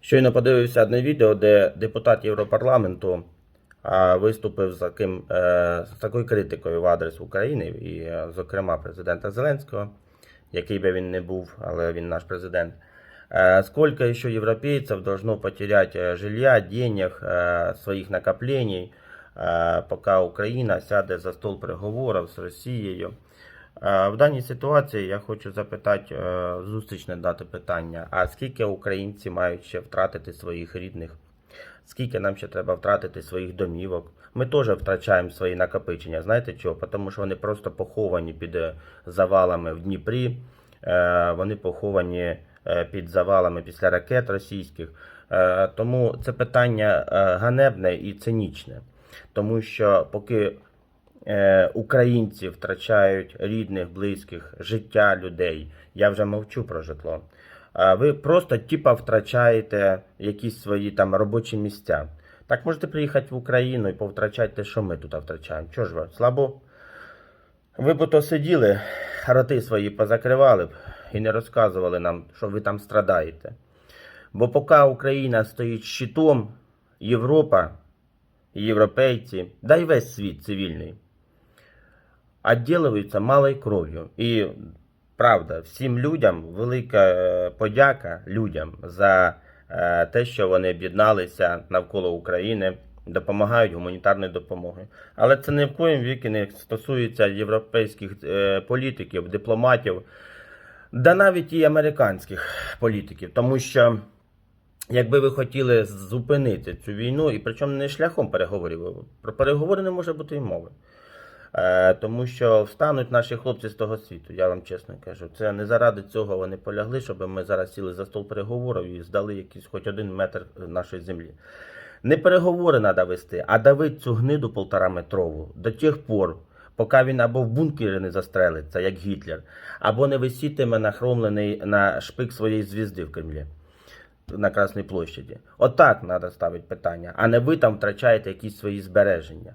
Щойно подивився одне відео, де депутат Європарламенту а, виступив з, таким, е, з такою критикою в адрес України і, е, зокрема, президента Зеленського, який би він не був, але він наш президент. Э, Сколько еще европейцев должно потерять э, жилья, денег, э, своих накоплений, э, пока Україна сяде за стол переговорів з Росією? Е, В даній ситуації я хочу запитати, е, зустрічне дати питання: а скільки українці мають ще втратити своїх рідних? Скільки нам ще треба втратити своїх домівок? Ми теж втрачаємо свої накопичення. Знаєте чого? Тому що вони просто поховані під е, завалами в Дніпрі, вони поховані під завалами після ракет російських. Тому це питання ганебне і цинічне. Тому що поки українці втрачають рідних, близьких, життя людей. Я вже мовчу про житло. Ви просто типа втрачаєте якісь свої там робочі місця. Так можете приїхати в Україну і повтрачати те, що ми тут втрачаємо. Чого ж ви? Слабо? Ви б то сиділи, роти свої позакривали б і не розказували нам, що ви там страдаєте. Бо поки Україна стоїть щитом, Європа, європейці, да й весь світ цивільний, отделываются малою кров'ю. І правда, всім людям велика е, подяка людям за е, те, що вони об'єдналися навколо України, допомагають гуманітарною допомогою. Але це ні в коїм віки не стосується європейських е, політиків, дипломатів, да навіть і американських політиків, тому що. Якби ви хотіли зупинити цю війну, і причому не шляхом переговорів, про переговори не може бути і мови. Е, тому що встануть наші хлопці з того світу, я вам чесно кажу. Це не заради цього вони полягли, щоб ми зараз сіли за стол переговорів і здали якийсь хоч один метр нашої землі. Не переговори треба вести, а давить цю гниду полтораметрову до тих пор, поки він або в бункері не застрелиться, як Гітлер, або не висітиме нахромлений на шпик своєї звізди в Кремлі на Красній площаді. Отак треба ставити питання, а не ви там втрачаєте якісь свої збереження.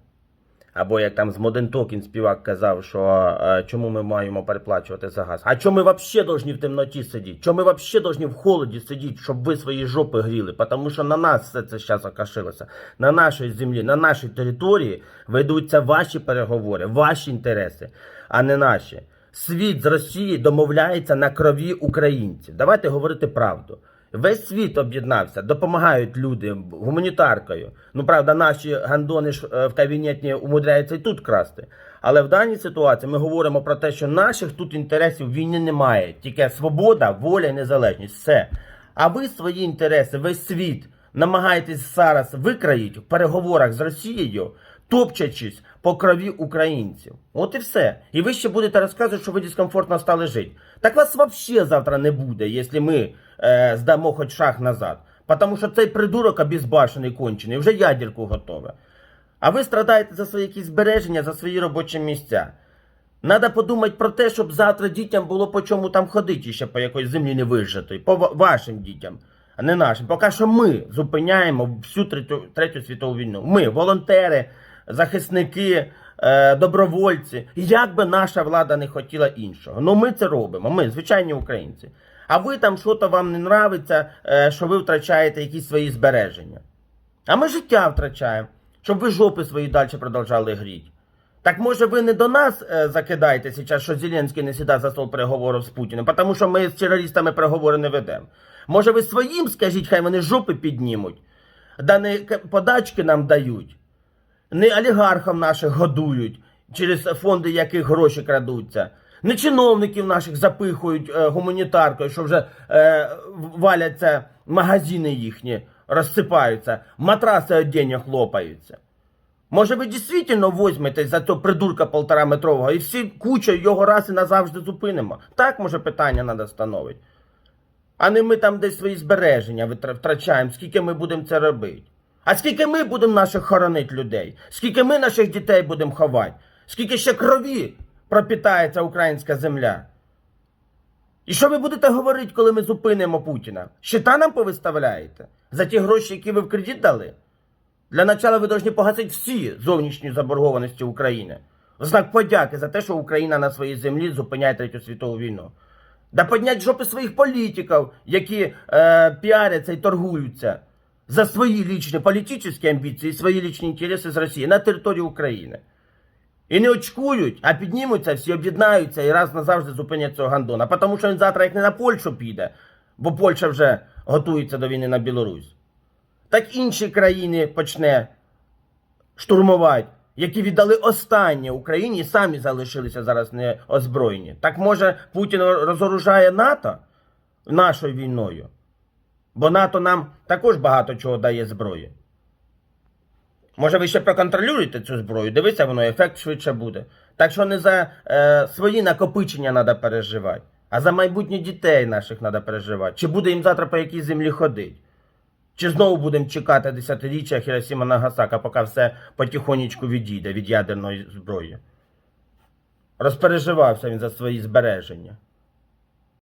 Або як там з Моден Токін співак казав, що е, чому ми маємо переплачувати за газ? А чому ми взагалі повинні в темноті сидіти? Чому ми взагалі повинні в холоді сидіти, щоб ви свої жопи гріли? Тому що на нас все це зараз окашилося. На нашій землі, на нашій території ведуться ваші переговори, ваші інтереси, а не наші. Світ з Росії домовляється на крові українців. Давайте говорити правду. Весь світ об'єднався, допомагають люди гуманітаркою. Ну правда, наші гандони ж е, в кабінеті умудряються і тут красти. Але в даній ситуації ми говоримо про те, що наших тут інтересів в війні немає. Тільки свобода, воля і незалежність. Все. А ви свої інтереси, весь світ намагаєтесь зараз викраїти в переговорах з Росією, топчачись по крові українців. От і все. І ви ще будете розказувати, що ви дискомфортно стали жити. Так вас взагалі завтра не буде, якщо ми е, здамо хоч шаг назад. Тому що цей придурок обізбашений кончений, вже ядерку готове. А ви страдаєте за свої якісь збереження, за свої робочі місця. Надо подумати про те, щоб завтра дітям було по чому там ходити ще по якоїсь землі не вижитої, по вашим дітям, а не нашим. Поки що ми зупиняємо всю третю, третю світову війну. Ми, волонтери, захисники, е, добровольці. Як би наша влада не хотіла іншого. Ну ми це робимо. Ми, звичайні українці. А ви там що то вам не нравиться, е, що ви втрачаєте якісь свої збереження. А ми життя втрачаємо, щоб ви жопи свої далі продовжали гріти. Так може ви не до нас е, закидаєте зараз, що Зеленський не сідає за стол переговорів з Путіним, тому що ми з терористами переговори не ведемо. Може ви своїм скажіть, хай вони жопи піднімуть, да не подачки нам дають, не олігархам наших годують, через фонди яких гроші крадуться. Не чиновників наших запихують е, гуманітаркою, що вже е, валяться магазини їхні, розсипаються, матраси від денег лопаються. Може, ви дійсно возьметесь за того придурка полтораметрового і всі куча його раз і назавжди зупинимо? Так, може, питання треба становити. А не ми там десь свої збереження втрачаємо, скільки ми будемо це робити. А скільки ми будемо наших хоронити людей? Скільки ми наших дітей будемо ховати? Скільки ще крові пропітається українська земля? І що ви будете говорити, коли ми зупинимо Путіна? Щита нам повиставляєте? За ті гроші, які ви в кредит дали? Для начала ви повинні погасити всі зовнішні заборгованості України. В знак подяки за те, що Україна на своїй землі зупиняє Третю світову війну. Да піднять жопи своїх політиків, які е, піаряться і торгуються за свої лічні політичні амбіції, свої лічні інтереси з Росії на території України. І не очкують, а піднімуться, всі об'єднаються і раз назавжди зупинять цього гандона. Тому що він завтра як не на Польщу піде, бо Польща вже готується до війни на Білорусь. Так інші країни почне штурмувати, які віддали останнє Україні і самі залишилися зараз не озброєні. Так може Путін розоружає НАТО нашою війною? Бо НАТО нам також багато чого дає зброї. Може, ви ще проконтролюєте цю зброю? Дивися, воно ефект швидше буде. Так що не за е, свої накопичення треба переживати, а за майбутнє дітей наших треба переживати. Чи буде їм завтра по якій землі ходити? Чи знову будемо чекати десятиріччя Хіросіма Нагасака, поки все потихонечку відійде від ядерної зброї? Розпереживався він за свої збереження.